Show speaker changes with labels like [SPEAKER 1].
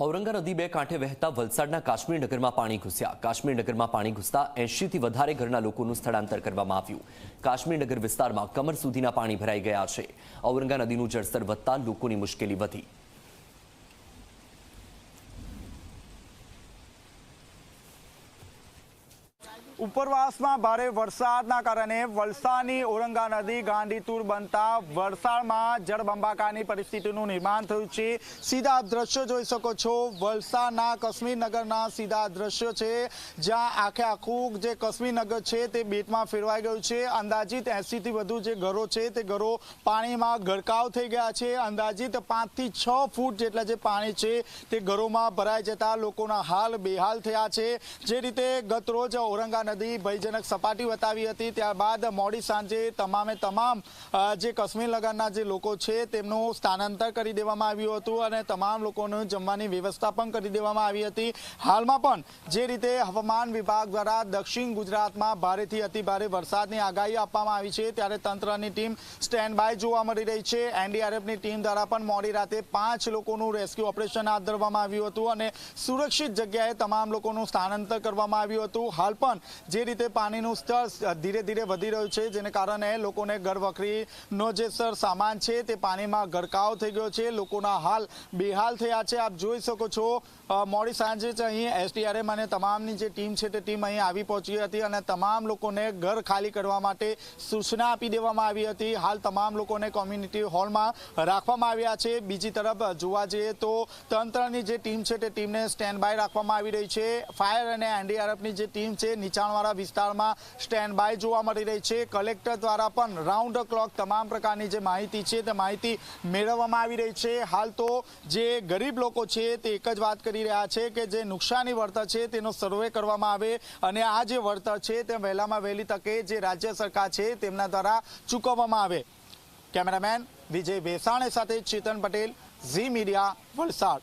[SPEAKER 1] ઔરંગા નદી બે કાંઠે વહેતા વલસાડના કાશ્મીર નગરમાં પાણી ઘૂસ્યા. કાશ્મીર નગરમાં પાણી ઘૂસતા એંશીથી વધારે ઘરના લોકોનું સ્થળાંતર કરવામાં આવ્યું. કાશ્મીર નગર વિસ્તારમાં કમર સુધીના પાણી ભરાઈ ગયા છે. ઔરંગા નદીનું જળસ્તર વધતા લોકોની મુશ્કેલી વધી.
[SPEAKER 2] ઉપરવાસમાં ભારે વરસાદના કારણે વલસાડની ઓરંગા નદી ગાંડીતુર બનતા વલસાડમાં જળબંબાકારની પરિસ્થિતિનું નિર્માણ થયું છે. સીધા દ્રશ્યો જોઈ શકો છો. વલસાડના કશ્મીરનગરના સીધા દ્રશ્યો છે, જ્યાં આખે આખું જે કશ્મીરનગર છે તે બેટમાં ફેરવાઈ ગયું છે. અંદાજિત એંસીથી વધુ જે ઘરો છે તે ઘરો પાણીમાં ગરકાવ થઈ ગયા છે. અંદાજિત પાંચથી છ ફૂટ જેટલા જે પાણી છે તે ઘરોમાં ભરાઈ જતા લોકોના હાલ બેહાલ થયા છે. જે રીતે ગત રોજ ઔરંગા નદી ભયજનક સપાટી બતાવી હતી. ત્યારબાદ મોડી સાંજે તમામે તમામ જે કાશ્મીર નગરના જે લોકો છે તેમનું સ્થાનાંતર કરી દેવામાં આવ્યું હતું અને તમામ લોકોનું જમવાની વ્યવસ્થા પણ કરી દેવામાં આવી હતી. હાલમાં પણ જે રીતે હવામાન વિભાગ દ્વારા દક્ષિણ ગુજરાતમાં ભારેથી અતિભારે વરસાદની આગાહી આપવામાં આવી છે, ત્યારે તંત્રની ટીમ સ્ટેન્ડ બાય જોવા મળી રહી છે. એનડીઆરએફની ટીમ દ્વારા પણ મોડી રાતે પાંચ લોકોનું રેસ્ક્યુ ઓપરેશન હાથ ધરવામાં આવ્યું હતું અને સુરક્ષિત જગ્યાએ તમામ લોકોનું સ્થાનાંતર કરવામાં આવ્યું હતું. હાલ પણ જે રીતે પાણીનું સ્તર ધીરે ધીરે વધી રહ્યું છે, જેને કારણે લોકોને ઘર વખરીનો જે સર સામાન છે તે પાણીમાં ગરકાવ થઈ ગયો છે. લોકોના હાલ બેહાલ થયા છે. આપ જોઈ શકો છો મોડી સાંજે જ અહીં એસડીઆરએમ અને તમામની જે ટીમ છે તે ટીમ અહીં આવી પહોંચી હતી અને તમામ લોકોને ઘર ખાલી કરવા માટે સૂચના આપી દેવામાં આવી હતી. હાલ તમામ લોકોને કોમ્યુનિટી હોલમાં રાખવામાં આવ્યા છે. બીજી તરફ જોવા જઈએ તો તંત્રની જે ટીમ છે તે ટીમને સ્ટેન્ડ બાય રાખવામાં આવી રહી છે. ફાયર અને એનડીઆરએફની જે ટીમ છે નીચાણવાળા વિસ્તારમાં સ્ટેન્ડ બાય જોવા મળી રહી છે. કલેક્ટર દ્વારા પણ રાઉન્ડ ક્લોક તમામ પ્રકારની જે માહિતી છે તે માહિતી મેળવવામાં આવી રહી છે. હાલ તો જે ગરીબ લોકો છે તે એક જ વાત કરી રહ્યા છે કે જે નુકસાની વળતર છે તેનો સર્વે કરવામાં આવે અને આ જે વળતર છે તે વહેલામાં વહેલી તકે જે રાજ્ય સરકાર છે તેમના દ્વારા ચૂકવવામાં આવે. કેમેરામેન વિજય ભેસાણે સાથે ચેતન પટેલ, ઝી મીડિયા વલસાડ.